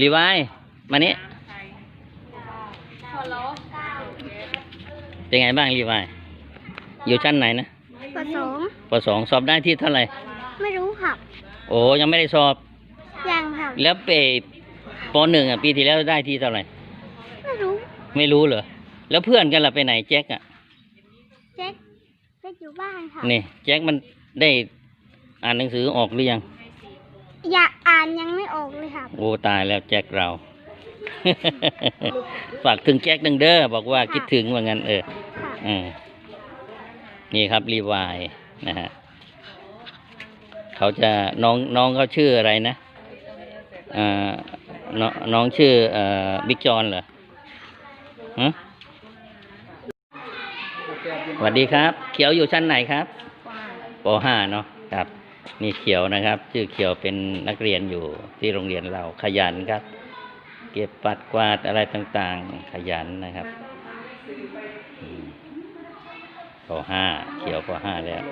รีไวายมานี้พอแล้วเป็นไงบ้างรีไวายอยู่ชั้นไหนนะผสมปสองสอบได้ที่เท่าไหร่ ไม่รู้ครับโอ้ยังไม่ได้สอบ ยังครับแล้วไปปหนึ่งอะปีที่แล้วได้ที่เท่าไหร่ ไม่รู้ ไม่รู้เหรอ แล้วเพื่อนกันล่ะไปไหนแจ็คอะเจ๊กเจ๊กอยู่บ้านค่ะ นี่แจ็คมันได้อ่านหนังสือออกหรือยัง อยาก อ่านยังไม่ออกเลยครับ โอ้ตายแล้วแจ็คเรา ฝากถึงแจ็คดังเด้อบอกว่าคิดถึงว่างั้นเออค่ะอืมนี่ครับรีวายนะฮะเขาจะน้องน้องเขาชื่ออะไรนะอ่าน้องน้องชื่อเอ่อบิ๊กจอนเหรอฮะสวัสดีครับ เขียวอยู่ชั้นไหนครับปห้าเนาะครับ นี่เขียวนะครับ ชื่อเขียวเป็นนักเรียนอยู่ที่โรงเรียนเราขยันครับ เก็บปัดกวาดอะไรต่างๆ ขยันนะครับอืมปห้าเขียวปห้าแล้ว